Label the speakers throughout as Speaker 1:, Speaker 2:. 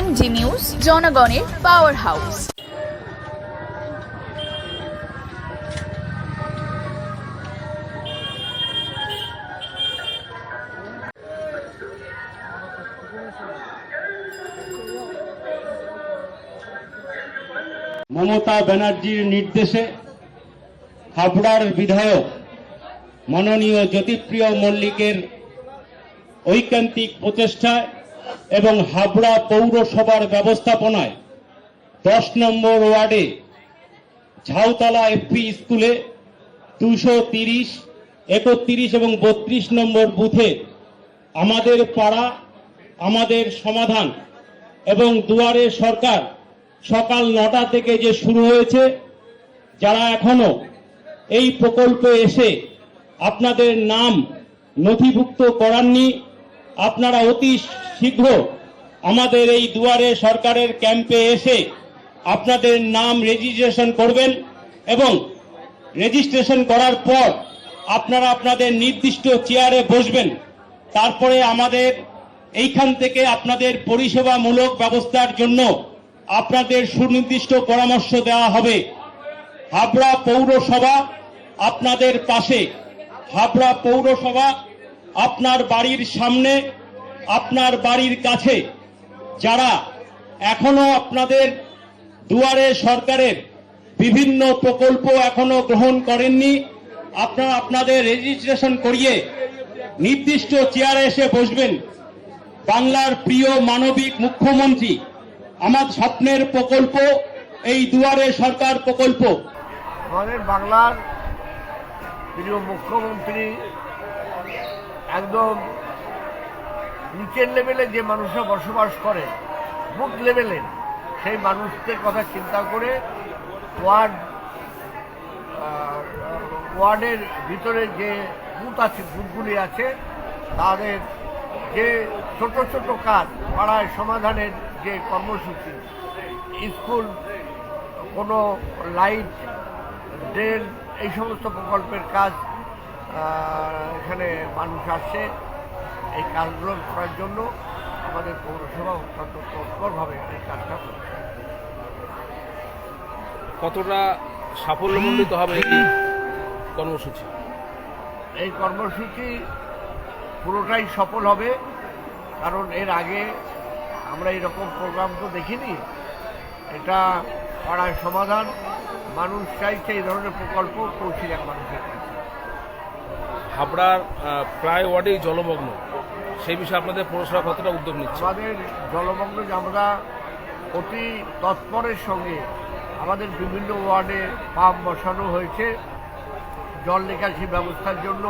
Speaker 1: MG news, জনগণের power house
Speaker 2: Mamata ব্যানার্জির নির্দেশে হাবড়ার বিধায়ক মাননীয় জ্যোতিপ্রিয় মল্লিকের ঐকান্তিক প্রচেষ্টায় এবং হাবড়া পৌরসভার ব্যবস্থাপনায় দশ নম্বর ওয়ার্ডে ঝাউতলা এফপি স্কুলে দুশো তিরিশ, একত্রিশ এবং বত্রিশ নম্বর বুথে আমাদের পাড়া, আমাদের সমাধান এবং দুয়ারে সরকার সকাল নটা থেকে যে শুরু হয়েছে, যারা এখনও এই প্রকল্পে এসে আপনাদের নাম নথিভুক্ত করাননি, আপনারা অতি শীঘ্র আমাদের এই দুয়ারে সরকারের ক্যাম্পে এসে আপনাদের নাম রেজিস্ট্রেশন করবেন এবং রেজিস্ট্রেশন করার পর আপনারা আপনাদের নির্দিষ্ট চেয়ারে বসবেন। তারপরে আমাদের এইখান থেকে আপনাদের পরিষেবামূলক ব্যবস্থার জন্য আপনাদের সুনির্দিষ্ট পরামর্শ দেওয়া হবে। হাবড়া পৌরসভা আপনাদের পাশে। হাবড়া পৌরসভা আপনার বাড়ির সামনে আপনার বাড়ির কাছে যারা এখনও আপনাদের দুয়ারে সরকারের বিভিন্ন প্রকল্প এখনও গ্রহণ করেননি, আপনারা আপনাদের রেজিস্ট্রেশন করিয়ে নির্দিষ্ট চেয়ারে এসে বসবেন। বাংলার প্রিয় মানবিক মুখ্যমন্ত্রী, আমার স্বপ্নের প্রকল্প, এই দুয়ারে সরকার প্রকল্প।
Speaker 3: আমাদের বাংলার প্রিয় মুখ্যমন্ত্রী একদম নিচের লেভেলে যে মানুষরা বসবাস করে বুথ লেভেলের সেই মানুষদের কথা চিন্তা করে ওয়ার্ড ওয়ার্ডের ভিতরে যে বুথ আছে, বুথগুলি আছে, তাদের যে ছোট ছোট কাজ, পাড়ায় সমাধানের যে কর্মসূচি, স্কুল, কোনো লাইট, ড্রেন, এই সমস্ত প্রকল্পের কাজ এখানে মানুষ আসছে এই কাজগুলো করার জন্য আমাদের পৌরসভা অত্যন্ত তৎপরভাবে এই কাজটা করছে।
Speaker 4: কতটা সাফল্যমণ্ডিত হবে এই কর্মসূচি?
Speaker 3: এই কর্মসূচি পুরোটাই সফল হবে কারণ এর আগে আমরা এরকম প্রোগ্রাম তো দেখিনি। এটা পাড়ায় সমাধান মানুষ চাইছে এই ধরনের প্রকল্প পৌঁছে যাক মানুষের কাছে।
Speaker 4: হাবড়ার প্রায় ওয়ার্ডেই জলমগ্ন। সেই বিষয়ে আপনাদের পৌরসভা কতটা উদ্যোগ নিচ্ছে?
Speaker 3: আমাদের জলমগ্ন যে আমরা অতি তৎপরের সঙ্গে আমাদের বিভিন্ন ওয়ার্ডে পাম্প বসানো হয়েছে। জল নিকাশি ব্যবস্থার জন্য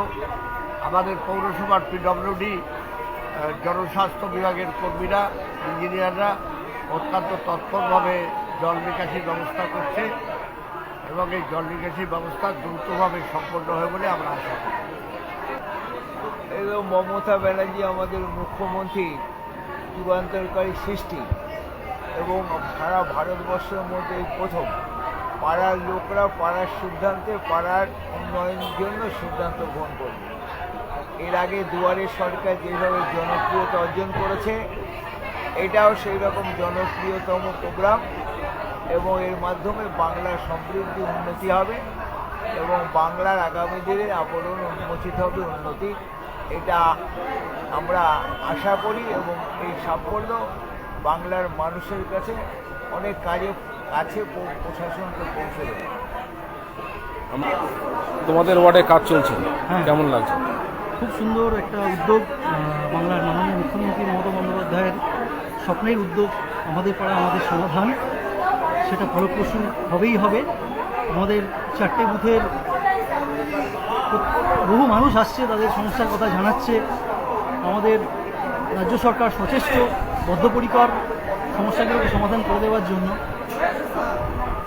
Speaker 3: আমাদের পৌরসভার পিডব্লিউডি জনস্বাস্থ্য বিভাগের কর্মীরা, ইঞ্জিনিয়াররা অত্যন্ত তৎপরভাবে জল নিকাশি ব্যবস্থা করছে। এবং এই জল নিকাশি ব্যবস্থা দ্রুতভাবে সম্পন্ন হয় বলে আমরা আশা করি।
Speaker 5: এবং মমতা ব্যানার্জি আমাদের মুখ্যমন্ত্রী যুগান্তরকারী সৃষ্টি এবং সারা ভারতবর্ষের মধ্যে প্রথম। পাড়ার লোকরা পাড়ার সিদ্ধান্তে, পাড়ার উন্নয়নের জন্য সিদ্ধান্ত গ্রহণ করবে। এর আগে দুয়ারে সরকার যেভাবে জনপ্রিয়তা অর্জন করেছে, এটাও সেই রকম জনপ্রিয়তম প্রোগ্রাম। এবং এর মাধ্যমে বাংলার সমৃদ্ধি উন্নতি হবে এবং বাংলার আগামী দিনে আবরণ উন্মোচিত হবে উন্নতি। এটা আমরা আশা করি এবং এই সাফল্য বাংলার মানুষের কাছে অনেক কাজে কাছে প্রশাসনকে পৌঁছে দেবে।
Speaker 4: তোমাদের ওয়ার্ডে কাজ চলছে।
Speaker 6: হ্যাঁ।
Speaker 4: কেমন লাগছে?
Speaker 6: খুব সুন্দর একটা উদ্যোগ বাংলার মাননীয় মুখ্যমন্ত্রী মমতা বন্দ্যোপাধ্যায়ের স্বপ্নের উদ্যোগ আমাদের পাড়া আমাদের সমাধান। সেটা ফলপ্রসূ হবেই হবে। আমাদের চারটে বুথের বহু মানুষ আসছে, তাদের সমস্যার কথা জানাচ্ছে। আমাদের রাজ্য সরকার সচেষ্ট বদ্ধপরিকর সমস্যাগুলোকে সমাধান করে দেওয়ার জন্য।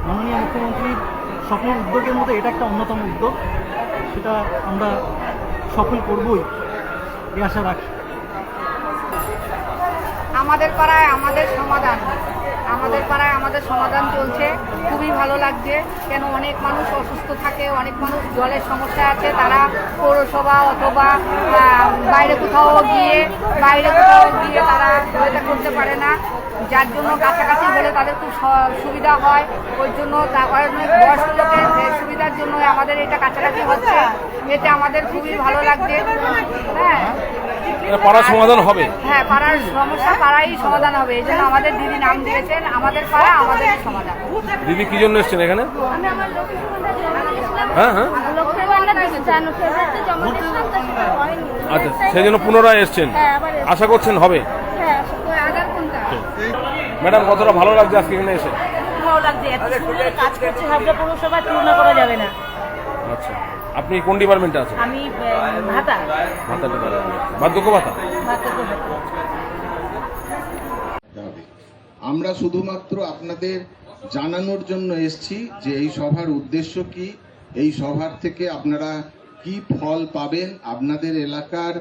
Speaker 6: মাননীয় মুখ্যমন্ত্রীর স্বপ্নের উদ্যোগের মধ্যে এটা একটা অন্যতম উদ্যোগ। সেটা আমরা সফল করবই, এই আশা রাখি।
Speaker 7: আমাদের পাড়ায় আমাদের সমাধান। আমাদের পাড়ায় আমাদের সমাধান চলছে, খুবই ভালো লাগছে। কেন অনেক মানুষ অসুস্থ থাকে, অনেক মানুষ জলের সমস্যা আছে, তারা পৌরসভা অথবা বাইরে কোথাও গিয়ে, বাইরে কোথাও গিয়ে তারা করতে পারে না। যার জন্য কাছাকাছি হলে তাদের খুব সুবিধা হয়। ওই জন্য অনেক বয়স্ক লোকের সুবিধার জন্য আমাদের এটা কাছাকাছি হচ্ছে। এতে আমাদের খুবই ভালো লাগছে। হ্যাঁ।
Speaker 4: মানে পাড়ার সমাধান হবে।
Speaker 7: হ্যাঁ পাড়ার সমস্যা পাড়াই সমাধান হবে। এই জন্য আমাদের দিদি নাম দিয়েছেন আমাদের পাড়া আমাদের সমাধান।
Speaker 4: দিদি কি জন্য এসছেন এখানে? হ্যাঁ হ্যাঁ। আচ্ছা সেই জন্য পুনরায় এসছেন।
Speaker 8: হ্যাঁ।
Speaker 4: আশা করছেন হবে
Speaker 8: হ্যাঁ
Speaker 7: ওই আধার কোনটা
Speaker 4: ম্যাডাম কতটা ভালো লাগছে আজকে এখানে এসে?
Speaker 8: ভালো লাগছে এত সুন্দর কাজ করছে হাবড়া পৌরসভায় তুলনা করা যাবে না।
Speaker 4: আচ্ছা আপনি কোন ডিপার্টমেন্টে আছেন?
Speaker 8: আমি ভাতা।
Speaker 4: ভাতা ডিপার্টমেন্ট। বার্ধক্য ভাতা?
Speaker 8: ভাতা ভাতা।
Speaker 9: আমরা শুধুমাত্র আপনাদের জানানোর জন্য এসছি যে এই সভার উদ্দেশ্য কি এই সভার থেকে আপনারা কি ফল পাবেন আপনাদের এলাকার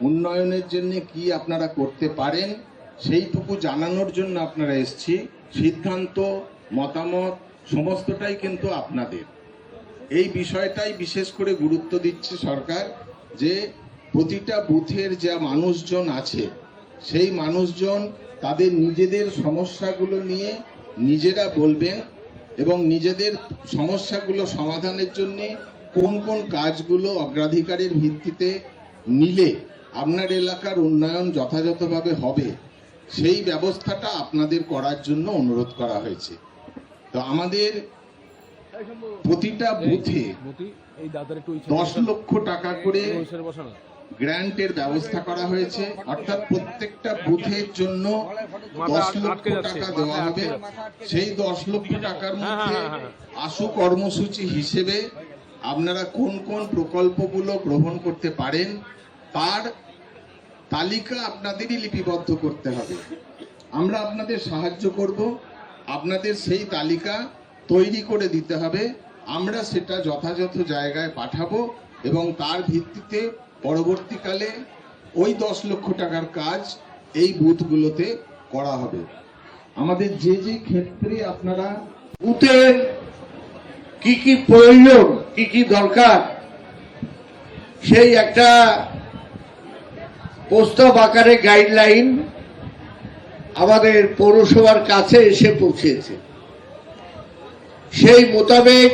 Speaker 9: উন্নয়নের জন্য কি আপনারা করতে পারেন সেইটুকু জানানোর জন্য আপনারা এসছি। সিদ্ধান্ত, মতামত, সমস্তটাই কিন্তু আপনাদের। এই বিষয়টাই বিশেষ করে গুরুত্ব দিচ্ছে সরকার যে প্রতিটা বুথের যা মানুষজন আছে, সেই মানুষজন তাদের নিজেদের সমস্যাগুলো নিয়ে নিজেরা বলবেন এবং নিজেদের সমস্যাগুলো সমাধানের জন্য কোন কোন কাজগুলো অগ্রাধিকারের ভিত্তিতে নিলে আপনার এলাকার উন্নয়ন যথাযথভাবে হবে সেই ব্যবস্থাটা আপনাদের করার জন্য অনুরোধ করা হয়েছে। তো আমাদের প্রতিটা বুথে দশ লক্ষ টাকা করে গ্র্যান্টের ব্যবস্থা করা হয়েছে। অর্থাৎ প্রত্যেকটা বুথের জন্য দশ লক্ষ টাকা দেওয়া হবে। সেই দশ লক্ষ টাকার মধ্যে আশু কর্মসূচি হিসেবে আপনারা কোন কোন প্রকল্পগুলো গ্রহণ করতে পারেন তার তালিকা আপনাদেরই লিপিবদ্ধ করতে হবে। আমরা আপনাদের সাহায্য করব, আপনাদের সেই তালিকা তৈরি করে দিতে হবে, আমরা সেটা যথাযথ জায়গায় পাঠাবো এবং তার ভিত্তিতে পরবর্তীকালে ওই দশ লক্ষ টাকার কাজ এই বুথগুলোতে করা হবে। আমাদের যে যে ক্ষেত্রে আপনারা
Speaker 3: বুথের কি কি প্রয়োজন, কি কি দরকার, সেই একটা প্রস্তাব আকারে গাইডলাইন আমাদের পৌরসভার কাছে এসে পৌঁছেছে। সেই মোতাবেক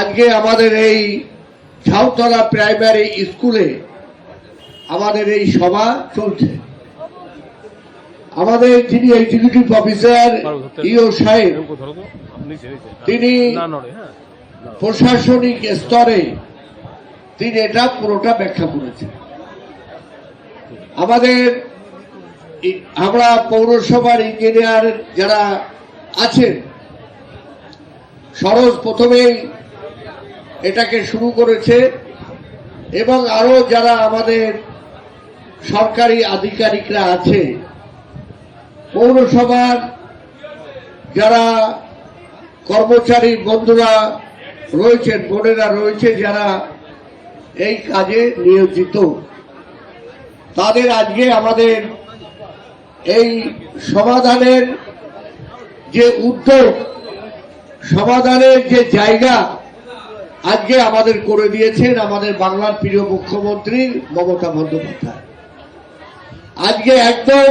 Speaker 3: আজকে আমাদের এই ঝাউতলা প্রাইমারি স্কুলে আমাদের এই সভা চলছে। আমাদের যিনি এক্সিকিউটিভ অফিসার ইও সাহেব, তিনি প্রশাসনিক স্তরে তিনি এটা পুরোটা ব্যাখ্যা করেছেন। আমাদের আমরা পৌরসভার ইঞ্জিনিয়ার যারা আছেন, সরোজ প্রথমেই এটাকে শুরু করেছে এবং আরও যারা আমাদের সরকারি আধিকারিকরা আছে, পৌরসভার যারা কর্মচারী বন্ধুরা রয়েছেন, বোনেরা রয়েছে যারা এই কাজে নিয়োজিত। তাদের আজকে আমাদের এই সমাধানের যে উদ্যোগ, সমাধানের যে জায়গা আজকে আমাদের করে দিয়েছেন আমাদের বাংলার প্রিয় মুখ্যমন্ত্রী মমতা বন্দ্যোপাধ্যায়। আজকে একদম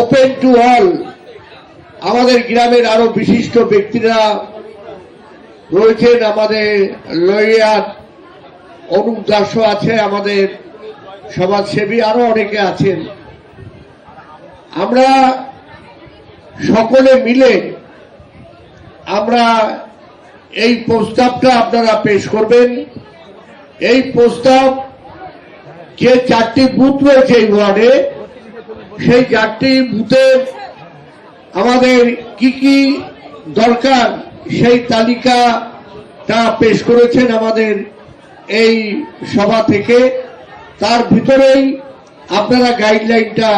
Speaker 3: ওপেন টু অল আমাদের গ্রামের আরও বিশিষ্ট ব্যক্তিরা রয়েছেন, আমাদের লয়ার অনুপ দাসও আছে আমাদের সমাজসেবী আরও অনেকে আছেন। আমরা সকলে মিলে আমরা এই প্রস্তাবটা আপনারা পেশ করবেন। এই প্রস্তাব যে চারটি বুথ রয়েছে এই ওয়ার্ডে, সেই চারটি বুথের আমাদের কি কি দরকার সেই তালিকাটা পেশ করেছেন আমাদের এই সভা থেকে। তার ভিতরেই আপনারা গাইডলাইনটা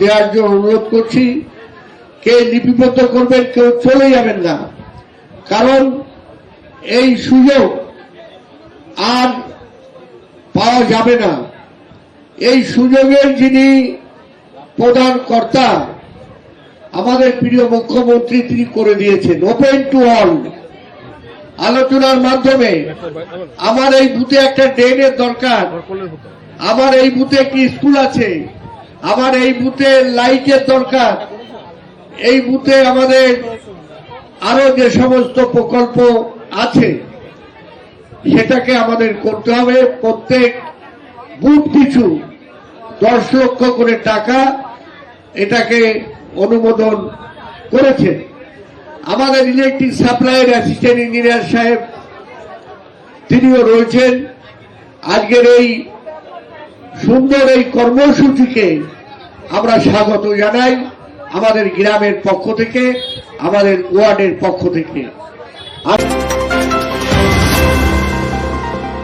Speaker 3: দেওয়ার জন্য অনুরোধ করছি। কে লিপিবদ্ধ করবেন, কেউ চলে যাবেন না। কারণ এই সুযোগ আর পাওয়া যাবে না। এই সুযোগের যিনি প্রধান কর্তা, আমাদের প্রিয় মুখ্যমন্ত্রী তিনি করে দিয়েছেন। ওপেন টু অল আলোচনার মাধ্যমে আমার এই বুথে একটা ড্রেনের দরকার। আমার এই বুথে একটি স্কুল আছে? আমার এই বুথে লাইটের দরকার। এই বুথে আমাদের আরও যে সমস্ত প্রকল্প আছে, সেটাকে আমাদের করতে হবে। প্রত্যেক বুথ পিছু দশ লক্ষ করে টাকা এটাকে অনুমোদন করেছে। আমাদের ইলেকট্রিক সাপ্লাইয়ের অ্যাসিস্ট্যান্ট ইঞ্জিনিয়ার সাহেব, তিনিও রয়েছেন। আজকের এই সুন্দর এই কর্মসূচিকে আমরা স্বাগত জানাই আমাদের গ্রামের পক্ষ থেকে, আমাদের ওয়ার্ডের পক্ষ থেকে।